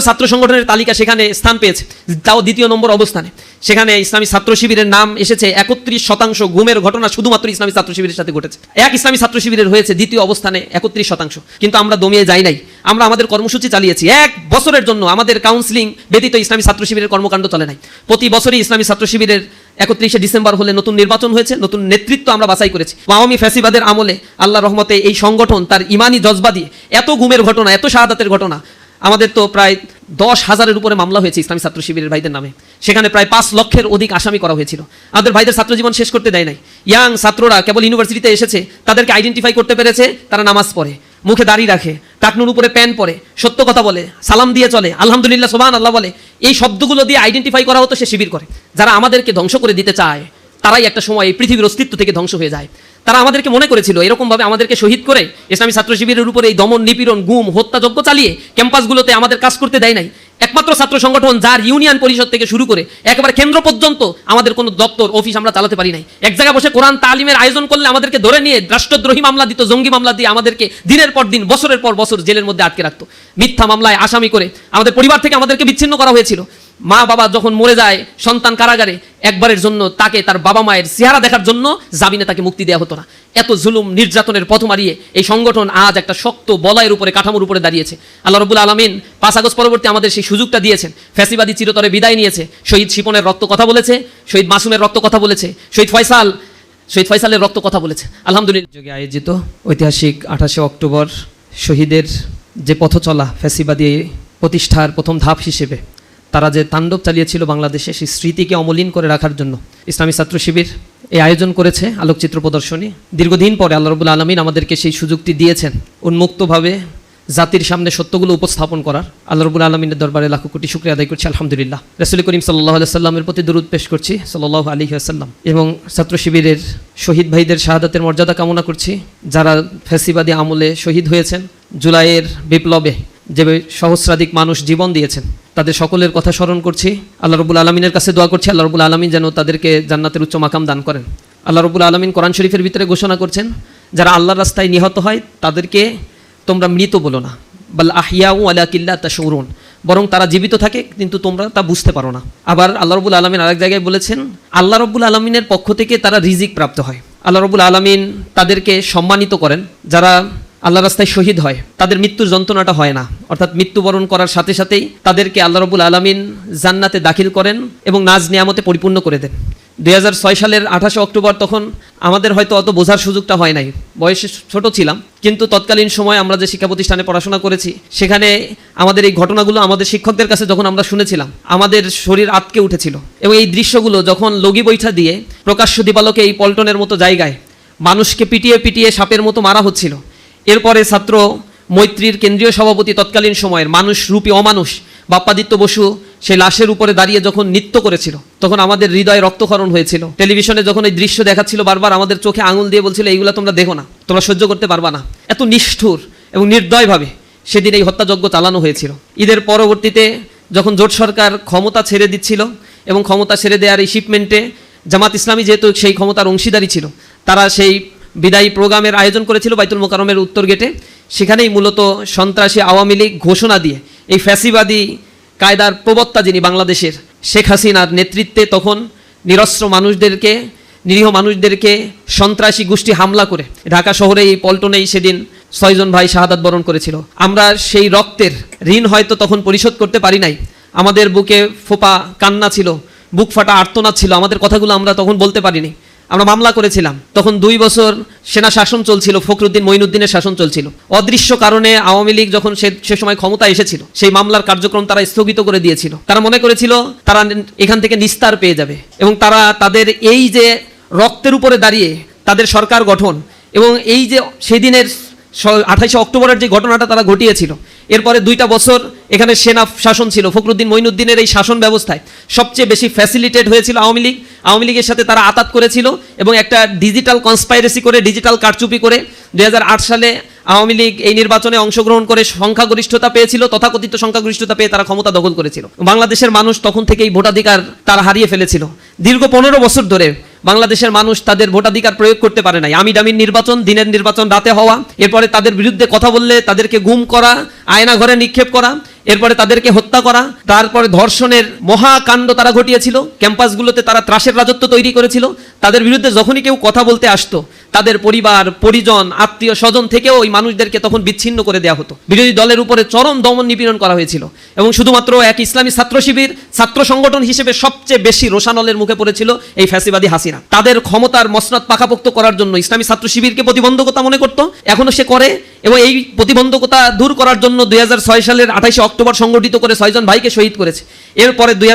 ছাত্র সংগঠনের তালিকা সেখানে স্থান পেয়েছে। তাও দ্বিতীয় নম্বর অবস্থানে। সেখানে ইসলামী ছাত্র শিবিরের নাম এসেছে, একত্রিশ শতাংশ গুমের ঘটনা শুধুমাত্র ইসলামী ছাত্র শিবিরের সাথে ঘটেছে। এক ইসলামী ছাত্র শিবিরের হয়েছে, দ্বিতীয় অবস্থানে একত্রিশ শতাংশ। কিন্তু আমরা দমিয়ে যাই নাই। আমরা আমাদের কর্মসূচি চালিয়েছি। এক বছরের জন্য আমাদের কাউন্সিলিং ব্যতীত ইসলামী ছাত্র শিবিরের কর্মকাণ্ড চলে নাই। প্রতি বছরই ইসলামী ছাত্র শিবিরের একত্রিশে ডিসেম্বর হলে নতুন নির্বাচন হয়েছে, নতুন নেতৃত্ব আমরা বাছাই করেছি। আওয়ামী ফ্যাসিবাদের আমলে আল্লাহ রহমতে এই সংগঠন তার ইমানি জজবা দিয়ে এত গুমের ঘটনা, এত শাহাদাতের ঘটনা আমাদের তো প্রায় দশ হাজারের উপরে মামলা হয়েছে ইসলামী ছাত্র শিবিরের ভাইদের নামে। সেখানে প্রায় পাঁচ লক্ষের অধিক আসামি করা হয়েছিল। আমাদের ভাইদের ছাত্র জীবন শেষ করতে দেয় নাই। ইয়াং ছাত্ররা কেবল ইউনিভার্সিটিতে এসেছে, তাদেরকে আইডেন্টিফাই করতে পেরেছে, তারা নামাজ পড়ে, মুখে দাড়ি রাখে টাকনুর উপরে প্যান পরে, সত্য কথা বলে, সালাম দিয়ে চলে, আলহামদুলিল্লাহ সোবান আল্লাহ বলে। এই শব্দগুলো দিয়ে আইডেন্টিফাই করা হতো সে শিবির করে। যারা আমাদেরকে ধ্বংস করে দিতে চায়, তারাই একটা সময় এই পৃথিবীর অস্তিত্ব থেকে ধ্বংস হয়ে যায়। তারা আমাদেরকে মনে করেছিল, এরকমভাবে আমাদেরকে শহীদ করে ইসলামী ছাত্র শিবিরের উপরে এই দমন, নিপীড়ন, গুম, হত্যাযজ্ঞ চালিয়ে ক্যাম্পাসগুলোতে আমাদের কাজ করতে দেয় নাই। একমাত্র ছাত্র সংগঠন যার ইউনিয়ন পরিষদ থেকে শুরু করে একেবারে কেন্দ্র পর্যন্ত আমাদের কোনো দপ্তর, অফিস আমরা চালাতে পারি নাই। এক জায়গায় বসে কোরআন তালিমের আয়োজন করলে আমাদেরকে ধরে নিয়ে রাষ্ট্রদ্রোহী মামলা দিত, জঙ্গি মামলা দিয়ে আমাদেরকে দিনের পর দিন, বছরের পর বছর জেলের মধ্যে আটকে রাখতো। মিথ্যা মামলায় আসামি করে আমাদের পরিবার থেকে আমাদেরকে বিচ্ছিন্ন করা হয়েছিল। মা বাবা যখন মরে যায়, সন্তান কারাগারে, একবারের জন্য তাকে তার বাবা মায়ের চেহারা দেখার জন্য জামিনে তাকে মুক্তি দেওয়া হতো না। এত জুলুম নির্যাতনের পথ মারিয়ে এই সংগঠন আজ একটা শক্ত বলয়ের উপরে, কাঠামোর উপরে দাঁড়িয়েছে। আল্লাহ রবুল আলমিন পাঁচ আগস্ট পরবর্তী আমাদের সেই সুযোগটা দিয়েছেন। ফ্যাসিবাদী চিরতরে বিদায় নিয়েছে। শহীদ শিপনের রক্ত কথা বলেছে, শহীদ মাসুমের রক্ত কথা বলেছে, শহীদ ফয়সাল, শহীদ ফয়সালের রক্ত কথা বলেছে। আলহামদুলিল্লাহ। যোগে আয়োজিত ঐতিহাসিক আঠাশে অক্টোবর শহীদের যে পথ চলা ফ্যাসিবাদী প্রতিষ্ঠার প্রথম ধাপ হিসেবে তারা যে তাণ্ডব চালিয়েছিল বাংলাদেশে, সেই স্মৃতিকে অমলিন করে রাখার জন্য। ইসলামী ছাত্র শিবির এই আয়োজন করেছে আলোকচিত্র প্রদর্শনী। দীর্ঘদিন পরে আল্লাহ রবুল আলমিন আমাদেরকে সেই সুযোগটি দিয়েছেন উন্মুক্তভাবে জাতির সামনে সত্যগুলো উপস্থাপন করার। আল্লাহ রবুল আলমিনের দরবারে লাখো কোটি শুক্রিয়া আদায় করছি, আলহামদুলিল্লাহ। রসুল করিম সাল্লাহ সাল্লামের প্রতি দরুদ পেশ করছি সাল্লাহ আলী আসাল্লাম এবং ছাত্র শিবিরের শহীদ ভাইদের শাহাদাতের মর্যাদা কামনা করছি, যারা ফ্যাসিবাদী আমলে শহীদ হয়েছেন জুলাইয়ের বিপ্লবে। যে সহস্রাধিক মানুষ জীবন দিয়েছেন। তাদের সকলের কথা স্মরণ করছি। আল্লাহ রবুল আলমিনের কাছে দোয়া করছি, আল্লাহ রবুল আলমিন যেন তাদেরকে জান্নাতের উচ্চ মাকাম দান করেন। আল্লাহ রবুল আলমিন কোরআন শরীফের ভিতরে ঘোষণা করছেন, যারা আল্লাহর রাস্তায় নিহত হয়, তাদেরকে তোমরা মৃত বলো না। বাল আহিয়াউ আলা কিল্লা তা সৌরুন বরং তারা জীবিত থাকে, কিন্তু তোমরা তা বুঝতে পারো না। আবার আল্লাহ রবুল আলমিন আরেক জায়গায় বলেছেন, আল্লাহ রবুল আলমিনের পক্ষ থেকে তারা রিজিক প্রাপ্ত হয়। আল্লাহ রবুল আলমিন তাদেরকে সম্মানিত করেন, যারা আল্লাহ রাস্তায় শহীদ হয়। তাদের মৃত্যুর যন্ত্রণাটা হয় না। অর্থাৎ মৃত্যুবরণ করার সাথে সাথেই তাদেরকে আল্লাহ রবুল আলমিন জান্নাতে দাখিল করেন এবং নাজ নিয়ামতে পরিপূর্ণ করে দেন। দু হাজার ছয় সালের আঠাশে অক্টোবর তখন আমাদের হয়তো অত বোঝার সুযোগটা হয় নাই। বয়সে ছোট ছিলাম, কিন্তু তৎকালীন সময় আমরা যে শিক্ষা প্রতিষ্ঠানে পড়াশোনা করেছি, সেখানে আমাদের এই ঘটনাগুলো আমাদের শিক্ষকদের কাছে যখন আমরা শুনেছিলাম, আমাদের শরীর আটকে উঠেছিল। এবং এই দৃশ্যগুলো যখন লগি বৈঠা দিয়ে প্রকাশ্য দিবালোকে এই পল্টনের মতো জায়গায় মানুষকে পিটিয়ে পিটিয়ে সাপের মতো মারা হচ্ছিল এরপরে ছাত্র মৈত্রীর কেন্দ্রীয় সভাপতি তৎকালীন সময়ের মানুষ রূপী অমানুষ বাপ্পাদিত্য বসু সেই লাশের উপরে দাঁড়িয়ে যখন নৃত্য করেছিল, তখন আমাদের হৃদয়ে রক্তক্ষরণ হয়েছিল। টেলিভিশনে যখন এই দৃশ্য দেখাচ্ছিল বারবার, আমাদের চোখে আঙুল দিয়ে বলছিল, এইগুলো তোমরা দেখো না, তোমরা সহ্য করতে পারবা না। এত নিষ্ঠুর এবং নির্দয়ভাবে সেদিন এই হত্যাযজ্ঞ চালানো হয়েছিল। ঈদের পরবর্তীতে যখন জোট সরকার ক্ষমতা ছেড়ে দিচ্ছিল এবং ক্ষমতা ছেড়ে দেওয়ার এই শিপমেন্টে জামাত ইসলামী যেহেতু সেই ক্ষমতার অংশীদারি ছিল, তারা সেই বিদায়ী প্রোগ্রামের আয়োজন করেছিল বাইতুল মোকারমের উত্তর গেটে। সেখানেই মূলত সন্ত্রাসী আওয়ামী লীগ ঘোষণা দিয়ে এই ফ্যাসিবাদী কায়দার প্রবক্তা যিনি বাংলাদেশের, শেখ হাসিনার নেতৃত্বে তখন নিরস্ত্র মানুষদেরকে, নিরীহ মানুষদেরকে সন্ত্রাসী গোষ্ঠী হামলা করে ঢাকা শহরে এই পল্টনেই সেদিন ছয়জন ভাই শাহাদাত বরণ করেছিল। আমরা সেই রক্তের ঋণ হয়তো তখন পরিশোধ করতে পারি নাই। আমাদের বুকে ফোপা কান্না ছিল, বুক ফাটা আর্তনাদ ছিল, আমাদের কথাগুলো আমরা তখন বলতে পারিনি। আমরা মামলা করেছিলাম। তখন দুই বছর সেনা শাসন চলছিল, ফখরুদ্দিন মঈনুদ্দিনের শাসন চলছিল। অদৃশ্য কারণে আওয়ামী লীগ যখন সে সময় ক্ষমতা এসেছিল, সেই মামলার কার্যক্রম তারা স্থগিত করে দিয়েছিল। তারা মনে করেছিল তারা এখান থেকে নিস্তার পেয়ে যাবে এবং তারা তাদের এই যে রক্তের উপরে দাঁড়িয়ে তাদের সরকার গঠন এবং এই যে সেদিনের আঠাইশে অক্টোবরের যে ঘটনাটা তারা ঘটিয়েছিল, এরপরে দুইটা বছর এখানে সেনা শাসন ছিল, ফখরুদ্দিন মঈনুদ্দিনের এই শাসন ব্যবস্থায় সবচেয়ে বেশি ফ্যাসিলিটেট হয়েছিল আওয়ামী লীগ। আওয়ামী লীগের সাথে তারা আতাত করেছিল এবং একটা ডিজিটাল কনস্পাইরেসি করে ডিজিটাল কারচুপি করে দু হাজার আট সালে আওয়ামী লীগ এই নির্বাচনে অংশগ্রহণ করে সংখ্যাগরিষ্ঠতা পেয়েছিল, তথাকথিত সংখ্যাগরিষ্ঠতা পেয়ে তারা ক্ষমতা দখল করেছিল। বাংলাদেশের মানুষ তখন থেকেই ভোটাধিকার তারা হারিয়ে ফেলেছিল। দীর্ঘ পনেরো বছর ধরে বাংলাদেশের মানুষ তাদের ভোটাধিকার প্রয়োগ করতে পারে নাই। আমি ডামির নির্বাচন, দিনের নির্বাচন রাতে হওয়া, এরপরে তাদের বিরুদ্ধে কথা বললে তাদেরকে গুম করা আয়না ঘরে নিক্ষেপ করা এরপরে তাদেরকে হত্যা করা, তারপরে ধর্ষণের মহাকাণ্ড তারা ঘটিয়েছিল, ক্যাম্পাসগুলোতে তারা ত্রাসের রাজত্ব তৈরি করেছিল, তাদের বিরুদ্ধে যখনই কেউ কথা বলতে আসতো, তাদের পরিবার, পরিজন, আত্মীয় স্বজন থেকেও ওই মানুষদেরকে তখন বিচ্ছিন্ন করে দেওয়া হতো। বিরোধী দলের উপরে চরম দমন নিপীড়ন করা হয়েছিল এবং শুধুমাত্র এক ইসলামী ছাত্র শিবির, ছাত্র সংগঠন হিসেবে সবচেয়ে বেশি রোশানলের মুখে পড়েছিল এই ফ্যাসিবাদী হাসিনা। তাদের ক্ষমতার মসনদ পাকাপোক্ত করার জন্য ইসলামী ছাত্র শিবিরকে প্রতিবন্ধকতা মনে করত, এখনও সে করে এবং এই প্রতিবন্ধকতা দূর করার জন্য দুই হাজার ছয় সালের আঠাইশে অক্টোবর সংগঠিত করে ছয়জন ভাইকে শহীদ করেছে। এরপরে দুই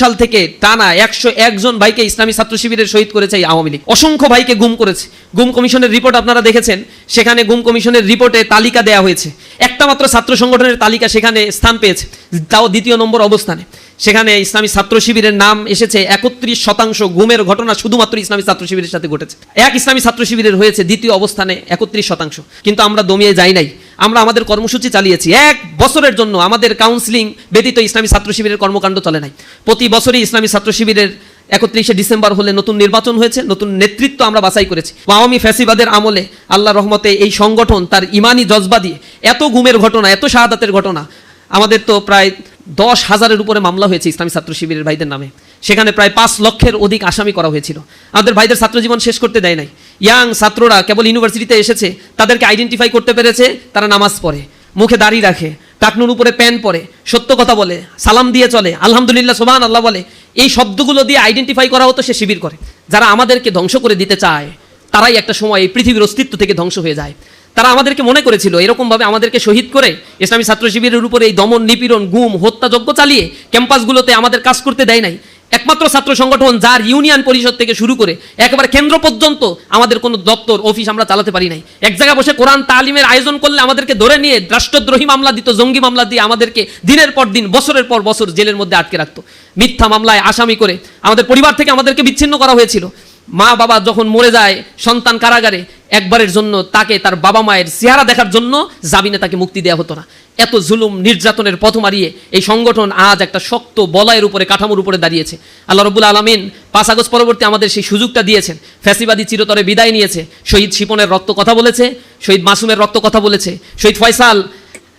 সাল থেকে টানা একশো একজন ভাইকে ইসলামী ছাত্র শিবিরের শহীদ করেছে এই আওয়ামী লীগ। অসংখ্য ভাইকে গুম করেছে। গুম কমিশনের রিপোর্ট আপনারা দেখেছেন, সেখানে গুম কমিশনের রিপোর্টে তালিকা দেওয়া হয়েছে। একটা মাত্র ছাত্র সংগঠনের তালিকা সেখানে স্থান পেয়েছে, তাও দ্বিতীয় নম্বর অবস্থানে। সেখানে ইসলামী ছাত্র শিবিরের নাম এসেছে, একত্রিশ শতাংশ গুমের ঘটনা শুধুমাত্র ইসলামী ছাত্র শিবিরের সাথে ঘটেছে। এক ইসলামী ছাত্র শিবিরের হয়েছে দ্বিতীয় অবস্থানে একত্রিশ শতাংশ। কিন্তু আমরা দমিয়ে যাই নাই। আমরা আমাদের কর্মসূচি চালিয়েছি। এক বছরের জন্য আমাদের কাউন্সিলিং ব্যতীত ইসলামী ছাত্র শিবিরের কর্মকাণ্ড চলে নাই। প্রতি বছরই ইসলামী ছাত্র শিবিরের একত্রিশে ডিসেম্বর হলে নতুন নির্বাচন হয়েছে, নতুন নেতৃত্ব আমরা বাছাই করেছি। আওয়ামী ফ্যাসিবাদের আমলে আল্লাহ রহমতে এই সংগঠন তার ইমানি জজবা দিয়ে এত গুমের ঘটনা, এত শাহাদাতের ঘটনা, আমাদের তো প্রায় দশ হাজারের উপরে মামলা হয়েছে ইসলামী ছাত্র শিবিরের ভাইদের নামে। সেখানে প্রায় পাঁচ লক্ষের অধিক আসামি করা হয়েছিল। আমাদের ভাইদের ছাত্র জীবন শেষ করতে দেয় নাই। ইয়াং ছাত্ররা কেবল ইউনিভার্সিটিতে এসেছে, তাদেরকে আইডেন্টিফাই করতে পেরেছে, তারা নামাজ পড়ে, মুখে দাড়ি রাখে টাকনুর উপরে প্যান পরে, সত্য কথা বলে, সালাম দিয়ে চলে, আলহামদুলিল্লাহ সোবান আল্লাহ বলে। এই শব্দগুলো দিয়ে আইডেন্টিফাই করা হতো, সে শিবির করে। যারা আমাদেরকে ধ্বংস করে দিতে চায়, তারাই একটা সময় এই পৃথিবীর অস্তিত্ব থেকে ধ্বংস হয়ে যায়। তারা আমাদেরকে মনে করেছিল, এরকমভাবে আমাদেরকে শহীদ করে, ইসলামী ছাত্র শিবিরের উপরে এই দমন নিপীড়ন, গুম, হত্যাযজ্ঞ চালিয়ে, ক্যাম্পাসগুলোতে আমাদের কাজ করতে দেয় নাই। একমাত্র ছাত্র সংগঠন যার ইউনিয়ন পরিষদ থেকে শুরু করে একেবারে কেন্দ্র পর্যন্ত আমাদের কোনো দপ্তর, অফিস আমরা চালাতে পারি নাই। এক জায়গায় বসে কোরআন তালিমের আয়োজন করলে আমাদেরকে ধরে নিয়ে রাষ্ট্রদ্রোহী মামলা দিত, জঙ্গি মামলা দিয়ে আমাদেরকে দিনের পর দিন, বছরের পর বছর জেলের মধ্যে আটকে রাখতো। মিথ্যা মামলায় আসামি করে আমাদের পরিবার থেকে আমাদেরকে বিচ্ছিন্ন করা হয়েছিল। মা বাবা যখন মরে যায়, সন্তান কারাগারে, একবারের জন্য তাকে তার বাবা মায়ের চেহারা দেখার জন্য জামিনে তাকে মুক্তি দেওয়া হতো না। এত জুলুম নির্যাতনের পথ মারিয়ে এই সংগঠন আজ একটা শক্ত বলয়ের উপরে, কাঠামোর উপরে দাঁড়িয়েছে। আল্লাহ রবুল আলমিন পাঁচ আগস্ট পরবর্তী আমাদের সেই সুযোগটা দিয়েছেন। ফ্যাসিবাদী চিরতরে বিদায় নিয়েছে। শহীদ শিপনের রক্ত কথা বলেছে, শহীদ মাসুমের রক্ত কথা বলেছে, শহীদ ফয়সাল,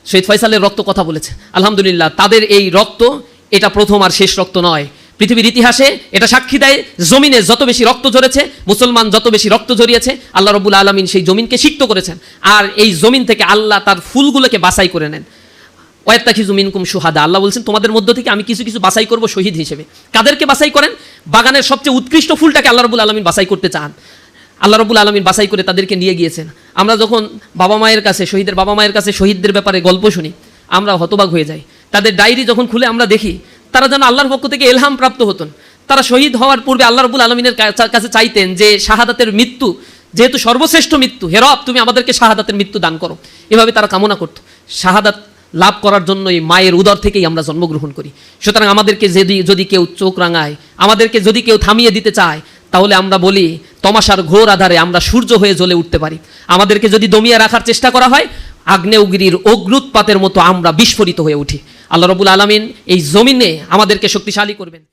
শহীদ ফয়সালের রক্ত কথা বলেছে। আলহামদুলিল্লাহ, তাদের এই রক্ত এটা প্রথম আর শেষ রক্ত নয়। পৃথিবীর ইতিহাসে এটা সাক্ষী দেয় জমিনে যত বেশি রক্ত ঝরেছে, মুসলমান যত বেশি রক্ত ঝরিয়েছে, আল্লাহ রবুল আলমিন সেই জমিনকে সিক্ত করেছেন। আর এই জমিন থেকে আল্লাহ তার ফুলগুলোকে বাছাই করে নেন। ওয়াত্তাখিজু মিনকুম সুহাদা আল্লাহ বলছেন, তোমাদের মধ্য থেকে আমি কিছু কিছু বাছাই করব শহীদ হিসেবে। কাদেরকে বাছাই করেন? বাগানের সবচেয়ে উৎকৃষ্ট ফুলটাকে আল্লাহ রবুল আলমিন বাছাই করতে চান। আল্লাহ রবুল আলমিন বাছাই করে তাদেরকে নিয়ে গিয়েছেন। আমরা যখন বাবা মায়ের কাছে, শহীদের বাবা মায়ের কাছে শহীদদের ব্যাপারে গল্প শুনি, আমরা হতবাক হয়ে যাই। তাদের ডায়েরি যখন খুলে আমরা দেখি তারা যেন আল্লাহর পক্ষ থেকে এলহাম প্রাপ্ত হতেন। তারা শহীদ হওয়ার পূর্বে আল্লাহ রবুল আলমিনের কাছে চাইতেন যে শাহাদাতের মৃত্যু, যেহেতু সর্বশ্রেষ্ঠ মৃত্যু হেরব তুমি আমাদেরকে শাহাদাতের মৃত্যু দান করো। এভাবে তারা কামনা করত। শাহাদাত লাভ করার জন্যই মায়ের উদর থেকেই আমরা জন্মগ্রহণ করি। সুতরাং আমাদেরকে যদি যদি কেউ চোখ রাঙায়, আমাদেরকে যদি কেউ থামিয়ে দিতে চায়, তাহলে আমরা বলি, তমাশার ঘোর আধারে আমরা সূর্য হয়ে জ্বলে উঠতে পারি। আমাদেরকে যদি দমিয়ে রাখার চেষ্টা করা হয়, আগ্নেয়গিরির অগ্রুৎপাতের মতো আমরা বিস্ফোরিত হয়ে উঠি। আল্লাহ রবুল আলমিন এই জমিনে আমাদেরকে শক্তিশালী করবেন।